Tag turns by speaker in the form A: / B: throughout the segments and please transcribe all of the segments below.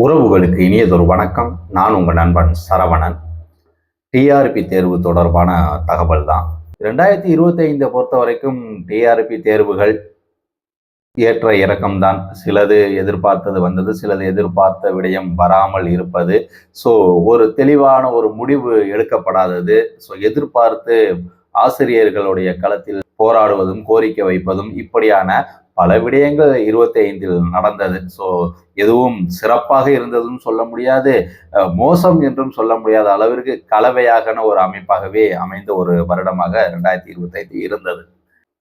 A: உறவுகளுக்கு இனியதொரு வணக்கம். நான் உங்கள் நண்பன் சரவணன். டிஆர்பி தேர்வு தொடர்பான தகவல் தான். ரெண்டாயிரத்தி இருபத்தி ஐந்தை பொறுத்த வரைக்கும் டிஆர்பி தேர்வுகள் ஏற்ற இறக்கம்தான். சிலது எதிர்பார்த்தது வந்தது சிலது எதிர்பார்த்த விடயம் வராமல் இருப்பது. ஸோ ஒரு தெளிவான ஒரு முடிவு எடுக்கப்படாதது. ஸோ எதிர்பார்த்து ஆசிரியர்களுடைய களத்தில் போராடுவதும் கோரிக்கை வைப்பதும் இப்படியான பல விடயங்கள் இருபத்தி ஐந்தில் நடந்தது. ஸோ எதுவும் சிறப்பாக இருந்ததும் சொல்ல முடியாது. அஹ் மோசம் என்றும் சொல்ல முடியாத அளவிற்கு கலவையாகன ஒரு அமைப்பாகவே அமைந்த ஒரு வருடமாக ரெண்டாயிரத்தி இருபத்தி ஐந்து இருந்தது.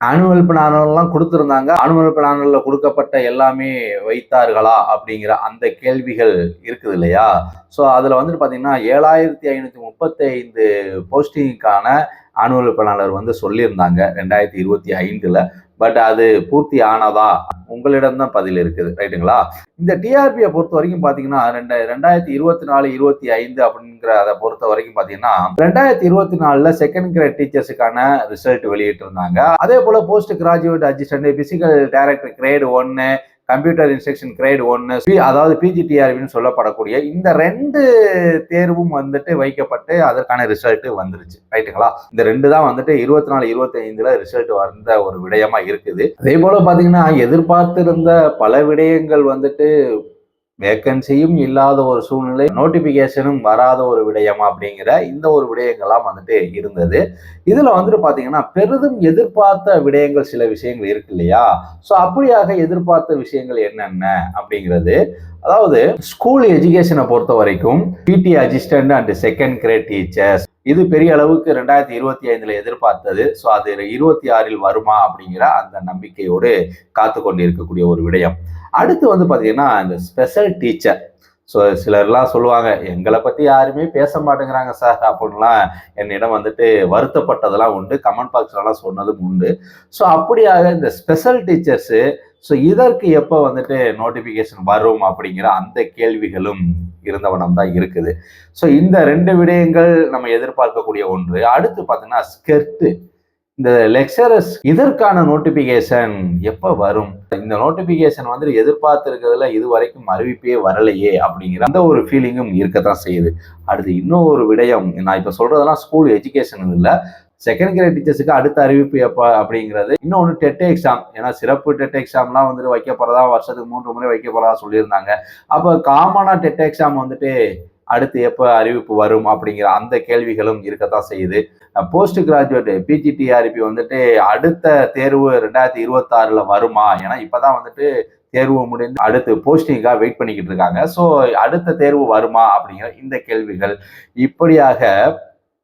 A: ஆனுவல் பிளானெல்லாம் கொடுத்துருந்தாங்க. ஆனுவல் பிளானில் கொடுக்கப்பட்ட எல்லாமே வைத்தார்களா அப்படிங்கிற அந்த கேள்விகள் இருக்குது இல்லையா? ஸோ அதில் வந்துட்டு பார்த்தீங்கன்னா ஏழாயிரத்தி ஐநூற்றி முப்பத்தி ஐந்து போஸ்டிங்க்கான ஆனுவல் பிளானர் வந்து சொல்லியிருந்தாங்க ரெண்டாயிரத்தி இருபத்தி ஐந்தில். பட் அது பூர்த்தி ஆனதா? உங்களிடம் தான் பதில் இருக்குது ரைட்டுங்களா? இந்த டிஆர்பியை பொறுத்த வரைக்கும் பார்த்தீங்கன்னா ரெண்டு ரெண்டாயிரத்தி இருபத்தி நாலு இருபத்தி ஐந்து அப்படிங்கிற அதை பொறுத்த வரைக்கும் பார்த்தீங்கன்னா ரெண்டாயிரத்தி இருபத்தி நாலில் செகண்ட் கிரேட் டீச்சர்ஸுக்கான ரிசல்ட் வெளியிட்டிருந்தாங்க. அதே போல் post graduate assistant physical director grade ஒன்று கம்ப்யூட்டர் இன்ஸ்ட்ரக்ஷன் கிரேட் ஒன்று அதாவது பிஜிடிஆர்வின்னு சொல்லப்படக்கூடிய இந்த ரெண்டு தேர்வும் வந்துட்டு வைக்கப்பட்டு அதற்கான ரிசல்ட் வந்துருச்சு. ரைட்டுங்களா இந்த ரெண்டு தான் வந்துட்டு இருபத்தி நாலு இருபத்தி ரிசல்ட் வந்த ஒரு விடயமா இருக்குது. அதே போல பாத்தீங்கன்னா எதிர்பார்த்திருந்த பல விடயங்கள் வந்துட்டு வேக்கன்சியும் இல்லாத ஒரு சூழ்நிலை நோட்டிபிகேஷனும் வராத ஒரு விடயம் அப்படிங்கிற இந்த ஒரு விடயங்கள்லாம் வந்துட்டு இருந்தது. இதுல வந்துட்டு பாத்தீங்கன்னா பெரிதும் எதிர்பார்த்த விடயங்கள் சில விஷயங்கள் இருக்கு இல்லையா? ஸோ அப்படியாக எதிர்பார்த்த விஷயங்கள் என்னென்ன அப்படிங்கிறது அதாவது ஸ்கூல் எஜுகேஷனை பொறுத்த வரைக்கும் PD assistant and second grade teachers இது பெரிய அளவுக்கு ரெண்டாயிரத்தி இருபத்தி ஐந்துல எதிர்பார்த்தது. ஸோ அது இருபத்தி ஆறில் வருமா அப்படிங்கிற அந்த நம்பிக்கையோடு காத்து கொண்டு இருக்கக்கூடிய ஒரு விடயம். அடுத்து வந்து பார்த்தீங்கன்னா இந்த ஸ்பெஷல் டீச்சர் ஸோ சிலர்லாம் சொல்லுவாங்க எங்களை பற்றி யாருமே பேச மாட்டேங்கிறாங்க சார் அப்படின்லாம் என்னிடம் வந்துட்டு வருத்தப்பட்டதெல்லாம் உண்டு. கமெண்ட் பாக்ஸ்லலாம் சொன்னதும் உண்டு. ஸோ அப்படியாக இந்த ஸ்பெஷல் டீச்சர்ஸு ஸோ இதற்கு எப்போ வந்துட்டு நோட்டிஃபிகேஷன் வரும் அப்படிங்கிற அந்த கேள்விகளும் இருந்தவனம் தான் இருக்குது. ஸோ இந்த ரெண்டு விடயங்கள் நம்ம எதிர்பார்க்கக்கூடிய ஒன்று. அடுத்து பார்த்தீங்கன்னா ஸ்கெர்ட்டு இந்த லெக்சரர்ஸ் இதற்கான நோட்டிபிகேஷன் எப்போ வரும்? இந்த நோட்டிபிகேஷன் வந்து எதிர்பார்த்துருக்கிறதுல இது வரைக்கும் அறிவிப்பே வரலையே அப்படிங்கிற அந்த ஒரு ஃபீலிங்கும் இருக்கத்தான் செய்யுது. அடுத்து இன்னொரு விடயம் நான் இப்போ சொல்றதெல்லாம் ஸ்கூல் எஜுகேஷன் இல்லை. செகண்ட் கிரேட் டீச்சர்ஸுக்கு அடுத்த அறிவிப்பு எப்போ அப்படிங்கிறது. இன்னொன்று டெட் எக்ஸாம் ஏன்னா சிறப்பு டெட் எக்ஸாம்லாம் வந்துட்டு வைக்க வருஷத்துக்கு மூன்று முறை வைக்க சொல்லியிருந்தாங்க. அப்போ காமனாக டெட் எக்ஸாம் வந்துட்டு அடுத்து எப்போ அறிவிப்பு வரும் அப்படிங்கிற அந்த கேள்விகளும் இருக்கத்தான் செய்யுது. போஸ்ட் கிராஜுவேட் பிஜிடிஆர்பி வந்துட்டு அடுத்த தேர்வு ரெண்டாயிரத்தி இருபத்தாறுல வருமா? ஏன்னா இப்பதான் வந்துட்டு தேர்வு முடிந்து அடுத்து போஸ்டிங்காக வெயிட் பண்ணிக்கிட்டு இருக்காங்க. ஸோ அடுத்த தேர்வு வருமா? அப்படிங்கிற இந்த கேள்விகள். இப்படியாக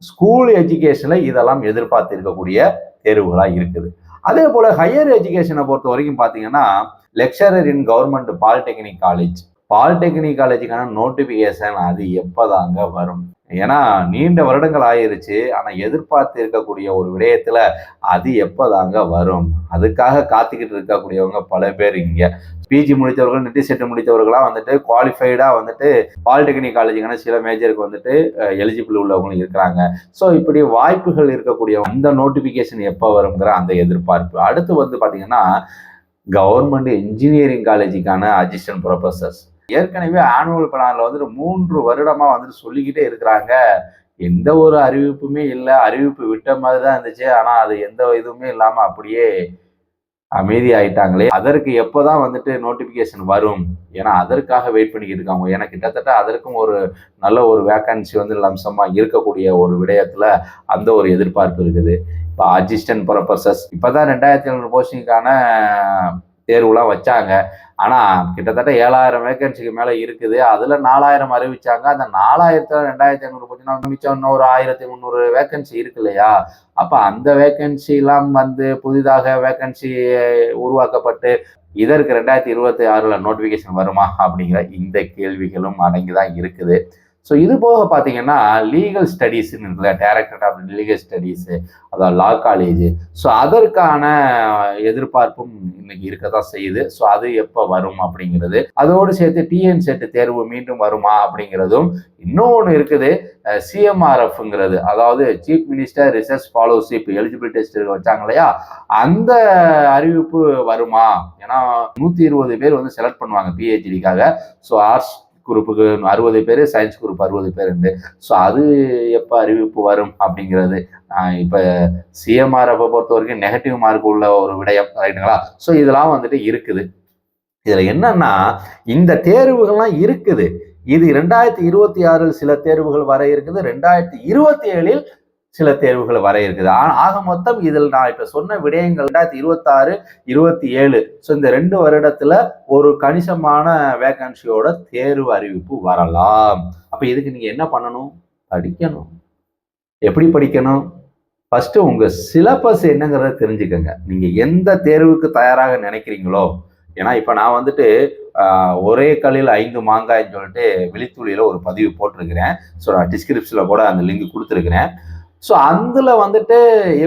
A: ஸ்கூல் எஜுகேஷனில் இதெல்லாம் எதிர்பார்த்து இருக்கக்கூடிய தேர்வுகளாக இருக்குது. அதே போல் ஹையர் எஜுகேஷனை பொறுத்த வரைக்கும் பார்த்தீங்கன்னா lecturer in government polytechnic college polytechnic காலேஜுக்கான notification அது எப்போதாங்க வரும்? ஏன்னா நீண்ட வருடங்கள் ஆயிருச்சு. ஆனால் எதிர்பார்த்து இருக்கக்கூடிய ஒரு விடயத்தில் அது எப்போ தாங்க வரும்? அதுக்காக காத்துக்கிட்டு இருக்கக்கூடியவங்க பல பேர் இங்கே. பிஜி முடித்தவர்கள் நெட்டி செட்டு முடித்தவர்களாம் வந்துட்டு குவாலிஃபைடாக வந்துட்டு பாலிடெக்னிக் காலேஜுக்கான சில மேஜருக்கு வந்துட்டு எலிஜிபிள் உள்ளவங்களும் இருக்கிறாங்க. ஸோ இப்படி வாய்ப்புகள் இருக்கக்கூடிய அந்த நோட்டிஃபிகேஷன் எப்போ வருங்கிற அந்த எதிர்பார்ப்பு. அடுத்து வந்து பார்த்திங்கன்னா கவர்மெண்ட் இன்ஜினியரிங் காலேஜுக்கான அசிஸ்டன்ட் ப்ரொஃபஸர்ஸ் ஏற்கனவே ஆனுவல் பிளான்ல வந்துட்டு மூன்று வருடமா வந்துட்டு சொல்லிக்கிட்டே இருக்கிறாங்க. எந்த ஒரு அறிவிப்புமே இல்லை. அறிவிப்பு விட்ட மாதிரி தான் இருந்துச்சு. ஆனால் அது எந்த இதுவுமே இல்லாமல் அப்படியே அமைதி ஆயிட்டாங்களே அதற்கு எப்போதான் வந்துட்டு நோட்டிஃபிகேஷன் வரும்? ஏன்னா அதற்காக வெயிட் பண்ணிக்கிட்டு இருக்காங்க. ஏன்னா கிட்டத்தட்ட அதற்கும் ஒரு நல்ல ஒரு வேக்கன்சி வந்து லம்சமாக இருக்கக்கூடிய ஒரு விடயத்தில் அந்த ஒரு எதிர்பார்ப்பு இருக்குது. இப்போ அசிஸ்டன்ட் ப்ரொஃபஸர்ஸ் இப்போ தான் ரெண்டாயிரத்தி ஐநூறு போஸ்டிங்கான தேர்வுலாம் வச்சாங்க. ஆனால் கிட்டத்தட்ட ஏழாயிரம் வேகன்சிக்கு மேலே இருக்குது. அதில் நாலாயிரம் அறிவிச்சாங்க. அந்த நாலாயிரத்தில் ரெண்டாயிரத்தி ஐநூறு போச்சுன்னா மிச்சம் இன்னும் ஒரு ஆயிரத்தி முந்நூறு வேகன்சி இருக்கு இல்லையா? அப்போ அந்த வேகன்சிலாம் வந்து புதிதாக வேகன்சி உருவாக்கப்பட்டு இதற்கு ரெண்டாயிரத்தி இருபத்தி ஆறில் நோட்டிஃபிகேஷன் வருமா? அப்படிங்கிற இந்த கேள்விகளும் அடங்கி தான் இருக்குது. ஸோ இது போக பார்த்தீங்கன்னா லீகல் ஸ்டடீஸ்ன்னு இருக்குல்ல டைரக்டர் ஆஃப் லீகல் ஸ்டடீஸு அதாவது லா காலேஜ் ஸோ அதற்கான எதிர்பார்ப்பும் இன்னைக்கு இருக்க தான் செய்யுது. ஸோ அது எப்போ வரும் அப்படிங்கிறது. அதோடு சேர்த்து டிஎன் செட்டு தேர்வு மீண்டும் வருமா அப்படிங்கிறதும் இன்னொன்று இருக்குது. சிஎம்ஆர்எஃப்ங்கிறது அதாவது chief minister research fellowship eligible test வச்சாங்க இல்லையா? அந்த அறிவிப்பு வருமா? ஏன்னா நூற்றி இருபது பேர் வந்து செலக்ட் பண்ணுவாங்க பிஹெச்டிக்காக ஸோ ஆர்ட்ஸ் குரூப்புக்கு அறுபது பேர் சயின்ஸ் குரூப் அறுபது பேர் உண்டு ஸோ அது எப்போ அறிவிப்பு வரும் அப்படிங்கிறது இப்போ சிஎம்ஆர்எஃப்பை பொறுத்த வரைக்கும் நெகட்டிவ் மார்க் உள்ள ஒரு விடயம் ரைட்டுங்களா ஸோ இதெல்லாம் வந்துட்டு இருக்குது. இதில் என்னன்னா இந்த தேர்வுகள்லாம் இருக்குது. இது ரெண்டாயிரத்தி இருபத்தி ஆறில் சில தேர்வுகள் வர இருக்குது. ரெண்டாயிரத்தி இருபத்தி ஏழில் சில தேர்வுகள் வர இருக்குது. ஆக மொத்தம் இதில் நான் இப்ப சொன்ன விடயங்கள் ரெண்டாயிரத்தி இருபத்தி ஆறு இருபத்தி ஏழு ஸோ இந்த ரெண்டு வருடத்துல ஒரு கணிசமான வேகன்சியோட தேர்வு அறிவிப்பு வரலாம். அப்ப இதுக்கு நீங்க என்ன பண்ணணும்? படிக்கணும். எப்படி படிக்கணும்? ஃபர்ஸ்ட் உங்க சிலபஸ் என்னங்கிறத தெரிஞ்சுக்கோங்க. நீங்க எந்த தேர்வுக்கு தயாராக நினைக்கிறீங்களோ ஏன்னா இப்போ நான் வந்துட்டு ஒரே கல்லில் ஐந்து மாங்காய்ன்னு சொல்லிட்டு விழித்துளியில் ஒரு பதிவு போட்டிருக்கிறேன். ஸோ நான் டிஸ்கிரிப்ஷனில் கூட அந்த லிங்க் கொடுத்துருக்கிறேன். ஸோ அதில் வந்துட்டு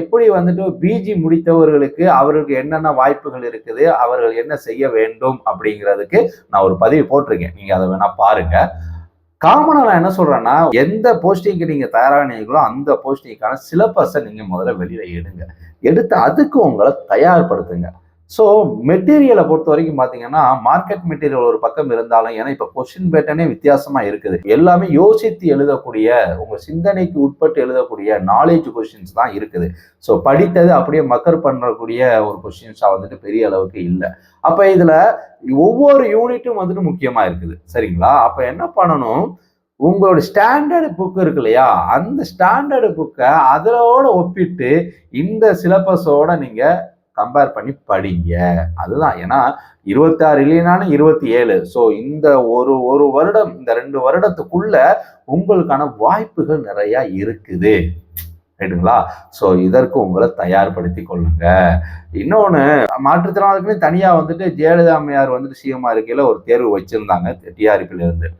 A: எப்படி வந்துட்டு பிஜி முடித்தவர்களுக்கு அவர்களுக்கு என்னென்ன வாய்ப்புகள் இருக்குது அவர்கள் என்ன செய்ய வேண்டும் அப்படிங்கிறதுக்கு நான் ஒரு பதிவு போட்டிருக்கேன். நீங்கள் அதை வேணால் பாருங்கள் காமனாக நான் என்ன சொல்கிறேன்னா எந்த போஸ்டிங்க்கு நீங்கள் தயாரானீங்களோ அந்த போஸ்டிங்க்கான சிலபஸை நீங்கள் முதல்ல வெளியில் எடுங்க. எடுத்து அதுக்கு உங்களை தயார்படுத்துங்க. ஸோ மெட்டீரியலை பொறுத்த வரைக்கும் பார்த்தீங்கன்னா மார்க்கெட் மெட்டீரியல் ஒரு பக்கம் இருந்தாலும் ஏன்னா இப்போ கொஸ்டின் பேட்டனே வித்தியாசமாக இருக்குது. எல்லாமே யோசித்து எழுதக்கூடிய உங்கள் சிந்தனைக்கு உட்பட்டு எழுதக்கூடிய நாலேஜ் கொஸ்டின்ஸ் தான் இருக்குது. ஸோ படித்தது அப்படியே மக்கர் பண்ணக்கூடிய ஒரு கொஸ்டின்ஸாக வந்துட்டு பெரிய அளவுக்கு இல்லை. அப்போ இதில் ஒவ்வொரு யூனிட்டும் வந்துட்டு முக்கியமாக இருக்குது. சரிங்களா? அப்போ என்ன பண்ணணும்? உங்களோட ஸ்டாண்டர்டு புக் இருக்கு இல்லையா? அந்த ஸ்டாண்டர்டு புக்கை அதோட ஒப்பிட்டு இந்த சிலபஸோட நீங்கள் கம்பேர் பண்ணி படிங்க. அதுதான். ஏன்னா இருபத்தாறு இல்லைனாலும் இருபத்தி ஏழு ஸோ இந்த ஒரு ஒரு வருடம் இந்த ரெண்டு வருடத்துக்குள்ள உங்களுக்கான வாய்ப்புகள் நிறைய இருக்குது. ரைட்டுங்களா? ஸோ இதற்கு உங்களை தயார்படுத்தி கொள்ளுங்க. இன்னொன்று மாற்றுத்திறனாளிகளுக்குன்னு தனியாக வந்துட்டு ஜெயலலிதா அம்மையார் வந்துட்டு சிஎம்ஆர் இருக்கையில் ஒரு தேர்வு வச்சுருந்தாங்க டிஆர்பியிலிருந்து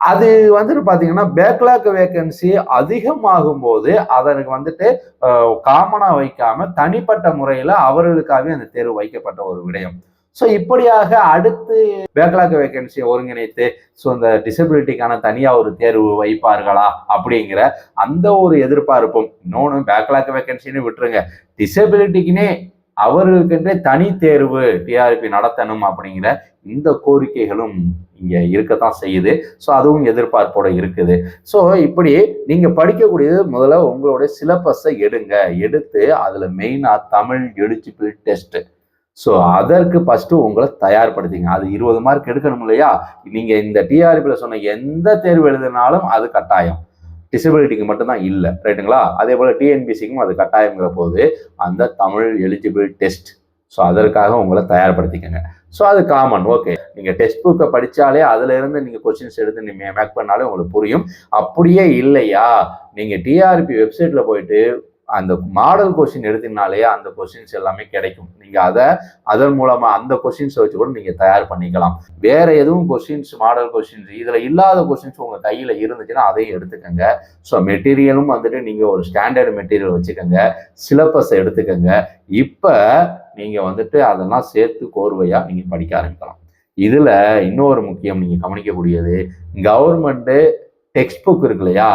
A: அது வந்துட்டு பார்த்தீங்கன்னா பேக்லாக் வேக்கன்சி அதிகமாகும் போது அதற்கு வந்துட்டு காமனாக வைக்காம தனிப்பட்ட முறையில் அவர்களுக்காகவே அந்த தேர்வு வைக்கப்பட்ட ஒரு விடயம். ஸோ இப்படியாக அடுத்து பேக்லாக் வேகன்சியை ஒருங்கிணைத்து ஸோ இந்த டிசபிலிட்டிக்கான தனியாக ஒரு தேர்வு வைப்பார்களா அப்படிங்கிற அந்த ஒரு எதிர்பார்ப்பும் இன்னொன்று பேக்லாக் வேகன்சின்னு விட்டுருங்க. டிசபிலிட்டிக்குன்னே அவர்களுக்கென்றே தனி தேர்வு டிஆர்பி நடத்தணும் அப்படிங்கிற இந்த கோரிக்கைகளும் இங்கே இருக்கத்தான் செய்யுது. ஸோ அதுவும் எதிர்பார்ப்போட இருக்குது. ஸோ இப்படி நீங்கள் படிக்கக்கூடியது முதல்ல உங்களுடைய சிலபஸை எடுங்க. எடுத்து அதில் மெயினாக தமிழ் எலிஜிபிள் டெஸ்ட்டு ஸோ அதற்கு ஃபஸ்ட்டு உங்களை தயார்படுத்திங்க. அது இருபது மார்க் எடுக்கணும் இல்லையா? நீங்கள் இந்த டிஆர்பியில் சொன்ன எந்த தேர்வு எழுதினாலும் அது கட்டாயம். டிசபிலிட்டிக்கு மட்டும்தான் இல்லை ரைட்டுங்களா அதே போல் டிஎன்பிசிக்கும் அது கட்டாயங்கிற போது அந்த தமிழ் எலிஜிபிள் டெஸ்ட் ஸோ அதற்காக உங்களை தயார்படுத்திக்கங்க. ஸோ அது காமன் ஓகே நீங்கள் டெக்ஸ்ட் புக்கை படித்தாலே அதுலேருந்து நீங்கள் கொஸ்டின்ஸ் எடுத்து நீங்கள் மேக் பண்ணாலே உங்களுக்கு புரியும். அப்படியே இல்லையா? நீங்கள் டிஆர்பி வெப்சைட்டில் போயிட்டு அந்த மாடல் கொஸ்டின் எடுத்தீங்கனாலே அந்த கொஸ்டின்ஸ் எல்லாமே கிடைக்கும். நீங்கள் அதை அதன் மூலமாக அந்த கொஸ்டின்ஸை வச்சு கூட நீங்கள் தயார் பண்ணிக்கலாம். வேற எதுவும் கொஸ்டின்ஸ் மாடல் கொஸ்டின்ஸ் இதில் இல்லாத கொஸ்டின்ஸ் உங்கள் கையில் இருந்துச்சுன்னா அதையும் எடுத்துக்கோங்க. ஸோ மெட்டீரியலும் வந்துட்டு நீங்கள் ஒரு ஸ்டாண்டர்ட் மெட்டீரியல் வச்சுக்கோங்க. சிலபஸ் எடுத்துக்கோங்க. இப்போ நீங்கள் வந்துட்டு அதெல்லாம் சேர்த்து கோர்வையாக நீங்கள் படிக்க ஆரம்பிக்கலாம். இதில் இன்னொரு முக்கியம் நீங்கள் கவனிக்கக்கூடியது கவர்மெண்ட்டு டெக்ஸ்ட் புக் இருக்கு இல்லையா?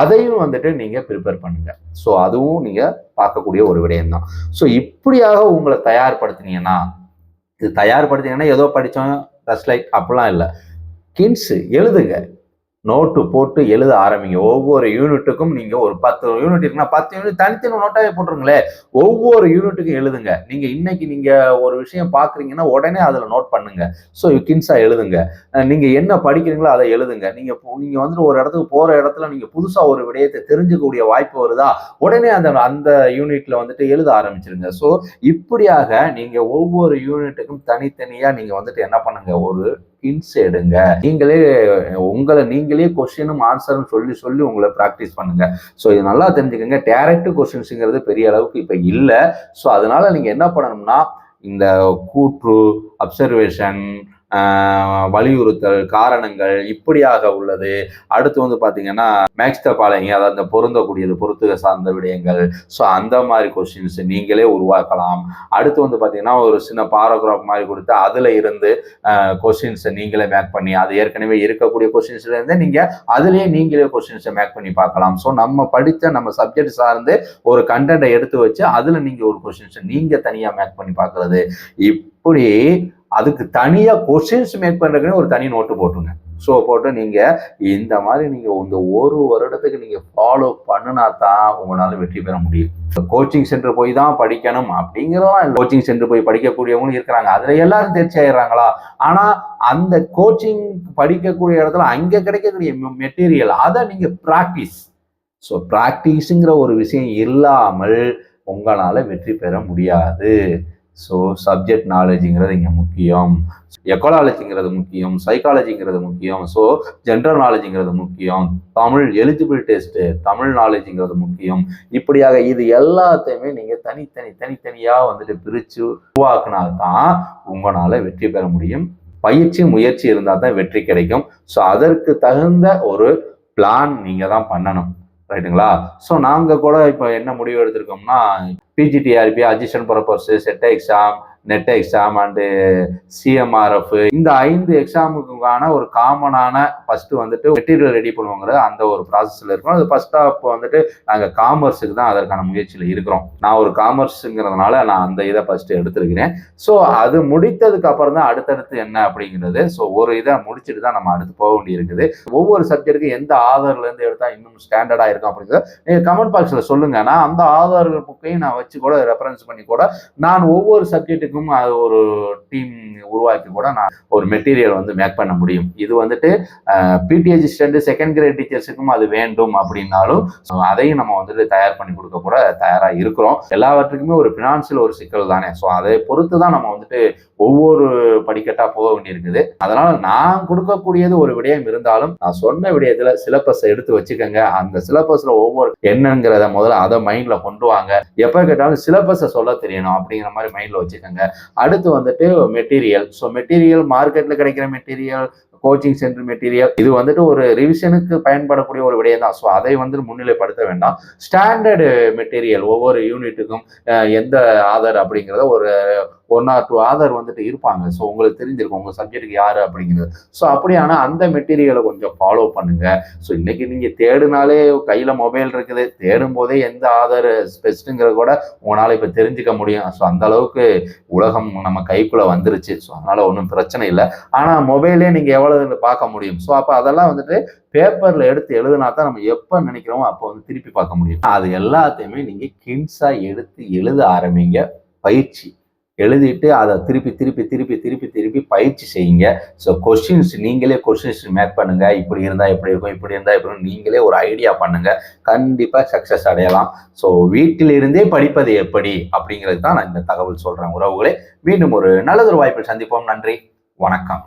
A: அதையும் வந்துட்டு நீங்கள் ப்ரிப்பேர் பண்ணுங்க. ஸோ அதுவும் நீங்கள் பார்க்கக்கூடிய ஒரு விடயம் தான் ஸோ இப்படியாக உங்களை தயார்படுத்தினீங்கன்னா இது தயார்படுத்தினீங்கன்னா ஏதோ படித்தோம் ஜஸ்ட் லைக் அப்படிலாம் இல்லை. கின்ஸு எழுதுங்க. நோட்டு போட்டு எழுத ஆரம்பிங்க. ஒவ்வொரு யூனிட்டுக்கும் நீங்கள் ஒரு பத்து யூனிட் இருக்குன்னா பத்து யூனிட் தனித்தனி நோட்டாகவே போட்டுருங்களேன். ஒவ்வொரு யூனிட்டுக்கும் எழுதுங்க. நீங்கள் இன்னைக்கு நீங்கள் ஒரு விஷயம் பார்க்குறீங்கன்னா உடனே அதில் நோட் பண்ணுங்க. ஸோ கின்ஸாக எழுதுங்க. நீங்கள் என்ன படிக்கிறீங்களோ அதை எழுதுங்க. நீங்கள் நீங்கள் வந்துட்டு ஒரு இடத்துக்கு போகிற இடத்துல நீங்கள் புதுசாக ஒரு விடயத்தை தெரிஞ்சுக்கக்கூடிய வாய்ப்பு வருதா உடனே அந்த அந்த யூனிட்டில் வந்துட்டு எழுத ஆரம்பிச்சிருங்க. ஸோ இப்படியாக நீங்கள் ஒவ்வொரு யூனிட்டுக்கும் தனித்தனியாக நீங்கள் வந்துட்டு என்ன பண்ணுங்க? ஒரு ஹிண்ட்ஸ் எடுங்க. நீங்களே உங்களை நீங்களே கொஸ்டினும் ஆன்சரும் சொல்லி சொல்லி உங்களை ப்ராக்டிஸ் பண்ணுங்க. ஸோ இது நல்லா தெரிஞ்சுக்கோங்க. டேரக்ட் கொஸ்டின்ஸுங்கிறது பெரிய அளவுக்கு இப்போ இல்லை. ஸோ அதனால நீங்கள் என்ன பண்ணணும்னா இந்த கூற்று அப்சர்வேஷன் வலியுறுத்தல் காரணங்கள் இப்படியாக உள்ளது. அடுத்து வந்து பார்த்தீங்கன்னா மேக்ஸ்த பாலைங்க அதாவது அந்த பொருந்தக்கூடியது பொருத்துக சார்ந்த விடயங்கள். ஸோ அந்த மாதிரி கொஸ்டின்ஸ் நீங்களே உருவாக்கலாம். அடுத்து வந்து பார்த்தீங்கன்னா ஒரு சின்ன பாராகிராஃப் மாதிரி கொடுத்து அதில் இருந்து கொஸ்டின்ஸை நீங்களே மேக் பண்ணி அது ஏற்கனவே இருக்கக்கூடிய கொஸ்டின்ஸ்லேருந்து நீங்கள் அதுலேயே நீங்களே கொஸ்டின்ஸை மேக் பண்ணி பார்க்கலாம். ஸோ நம்ம படித்த நம்ம சப்ஜெக்ட் சார்ந்து ஒரு கண்டென்ட்டை எடுத்து வச்சு அதில் நீங்கள் ஒரு கொஸ்டின்ஸை நீங்கள் தனியாக மேக் பண்ணி பார்க்குறது. இப்படி அதுக்கு தனியாக கொஷின்ஸ் மேக் பண்ணுறதுக்குன்னு ஒரு தனி நோட்டு போட்டுருங்க. ஸோ போட்டு நீங்கள் இந்த மாதிரி நீங்கள் இந்த ஒரு வருடத்துக்கு நீங்கள் ஃபாலோ பண்ணினா தான் உங்களால் வெற்றி பெற முடியும். கோச்சிங் சென்டர் போய் தான் படிக்கணும் அப்படிங்கிறதெல்லாம் கோச்சிங் சென்டர் போய் படிக்கக்கூடியவங்களும் இருக்கிறாங்க. அதில் எல்லாரும் தேர்ச்சி ஆயிடுறாங்களா ஆனால் அந்த கோச்சிங் படிக்கக்கூடிய இடத்துல அங்கே கிடைக்கக்கூடிய மெட்டீரியல் அதை நீங்கள் ப்ராக்டிஸ் ஸோ ப்ராக்டிஸுங்கிற ஒரு விஷயம் இல்லாமல் உங்களால் வெற்றி பெற முடியாது. ஸோ சப்ஜெக்ட் நாலேஜுங்கிறது இங்கே முக்கியம். எக்கோலாலஜிங்கிறது முக்கியம் சைக்காலஜிங்கிறது முக்கியம். ஸோ ஜென்ரல் நாலேஜுங்கிறது முக்கியம். தமிழ் எலிஜிபிள் டெஸ்ட்டு தமிழ் நாலேஜுங்கிறது முக்கியம். இப்படியாக இது எல்லாத்தையுமே நீங்கள் தனித்தனி தனித்தனியாக வந்துட்டு பிரித்து உருவாக்குனால்தான் உங்களால் வெற்றி பெற முடியும். பயிற்சி முயற்சி இருந்தால் தான் வெற்றி கிடைக்கும். ஸோ அதற்கு தகுந்த ஒரு பிளான் நீங்கள் தான் பண்ணணும். ரைட்டுங்களா? ஸோ நாங்கள் கூட இப்போ என்ன முடிவு எடுத்திருக்கோம்னா PGTRB அஜிஷன் purpose SET exam NET exam and CMRF இந்த ஐந்து எக்ஸாமுக்குக்கான ஒரு காமனான ஃபஸ்ட்டு வந்துட்டு மெட்டீரியல் ரெடி பண்ணுவோங்கிறது அந்த ஒரு ப்ராசஸில் இருக்கும். அது ஃபஸ்ட் ஆஃப் வந்துட்டு நாங்கள் காமர்ஸுக்கு தான் அதற்கான முயற்சியில் இருக்கிறோம். நான் ஒரு காமர்ஸுங்கிறதுனால நான் அந்த இதை ஃபஸ்ட்டு எடுத்திருக்கிறேன். ஸோ அது முடித்ததுக்கு அப்புறம் தான் அடுத்தடுத்து என்ன அப்படிங்கிறது. ஸோ ஒரு இதை முடிச்சுட்டு தான் நம்ம அடுத்து போக வேண்டியிருக்குது. ஒவ்வொரு சப்ஜெக்ட்டுக்கு எந்த ஆதார்லேருந்து எடுத்தால் இன்னும் ஸ்டாண்டர்டாக இருக்கும் அப்படிங்கிறத நீங்கள் கமெண்ட் பாக்ஸில் சொல்லுங்கள் நான் அந்த ஆதார் புக்கையும் நான் வச்சு கூட ரெஃபரன்ஸ் பண்ணி கூட நான் ஒவ்வொரு சப்ஜெக்ட்டுக்கும் அது ஒரு டீம் உருவாக்கி கூட நான் ஒரு மெட்டீரியல் வந்து மேக் பண்ண முடியும். இது வந்துட்டு பிடி ஸ்டண்ட் செகண்ட் கிரேட் டீச்சர்ஸுக்கும் அது வேண்டும் அப்படின்னாலும் அதையும் நம்ம வந்துட்டு தயார் பண்ணி கொடுக்க கூட தயாராக இருக்கிறோம். எல்லாவற்றுக்குமே ஒரு ஃபினான்ஷியல் ஒரு சிக்கல் தானே. ஸோ அதை பொறுத்து தான் நம்ம வந்துட்டு ஒவ்வொரு படிக்கட்டாக போக வேண்டியிருக்குது. அதனால நான் கொடுக்கக்கூடியது ஒரு விடயம் இருந்தாலும் நான் சொன்ன விடயத்துல சிலபஸை எடுத்து வச்சுக்கோங்க. அந்த சிலபஸ்ல ஒவ்வொரு என்னங்கிறத முதல்ல அதை மைண்ட்ல கொண்டு வாங்க. எப்ப கேட்டாலும் சிலபஸை சொல்ல தெரியணும் அப்படிங்கிற மாதிரி மைண்ட்ல வச்சுக்கோங்க. அடுத்து வந்துட்டு மெட்டீரியல் ஸோ மெட்டீரியல் மார்க்கெட்ல கிடைக்கிற மெட்டீரியல் கோச்சிங் சென்டர் மெட்டீரியல் இது வந்துட்டு ஒரு ரிவிஷனுக்கு பயன்படக்கூடிய ஒரு விடயம் தான். ஸோ அதை வந்து முன்னிலைப்படுத்த வேண்டாம். ஸ்டாண்டர்டு மெட்டீரியல் ஒவ்வொரு யூனிட்டுக்கும் எந்த ஆதர் அப்படிங்கிறத ஒரு ஒன் ஆர் டூ ஆதர் வந்துட்டு இருப்பாங்க. ஸோ உங்களுக்கு தெரிஞ்சிருக்கும் உங்கள் சப்ஜெக்ட்டுக்கு யார் அப்படிங்கிறது. ஸோ அப்படியான அந்த மெட்டீரியலை கொஞ்சம் ஃபாலோ பண்ணுங்க. ஸோ இன்னைக்கு நீங்கள் தேடினாலே கையில் மொபைல் இருக்குது. தேடும் போதே எந்த ஆதார் பெஸ்ட்டுங்கிறத கூட உங்களால் இப்போ தெரிஞ்சுக்க முடியும். ஸோ அந்த அளவுக்கு உலகம் நம்ம கைக்குள்ளே வந்துருச்சு. ஸோ அதனால் ஒன்றும் பிரச்சனை இல்லை. ஆனால் மொபைலே நீங்கள் எவ்வளோ பார்க்க முடியும்? ஸோ அப்போ அதெல்லாம் வந்துட்டு பேப்பரில் எடுத்து எழுதுனா தான் நம்ம எப்போ நினைக்கிறோமோ அப்போ வந்து திருப்பி பார்க்க முடியும். அது எல்லாத்தையுமே நீங்கள் கின்ஸாக எடுத்து எழுத ஆரம்பிங்க. பயிற்சி. எழுதிட்டு அதை திருப்பி திருப்பி திருப்பி திருப்பி திருப்பி பயிற்சி செய்யுங்க. ஸோ கொஸ்டின்ஸ் நீங்களே கொஸ்டின்ஸ் மேக் பண்ணுங்க. இப்படி இருந்தால் எப்படி இருக்கும் இப்படி இருந்தால் எப்படி நீங்களே ஒரு ஐடியா பண்ணுங்க. கண்டிப்பாக சக்ஸஸ் அடையலாம். ஸோ வீட்டிலிருந்தே படிப்பது எப்படி அப்படிங்கிறது தான் நான் இந்த தகவல் சொல்கிறேன் உறவுகளே மீண்டும் ஒரு நல்லதொரு வாய்ப்பில் சந்திப்போம். நன்றி. வணக்கம்.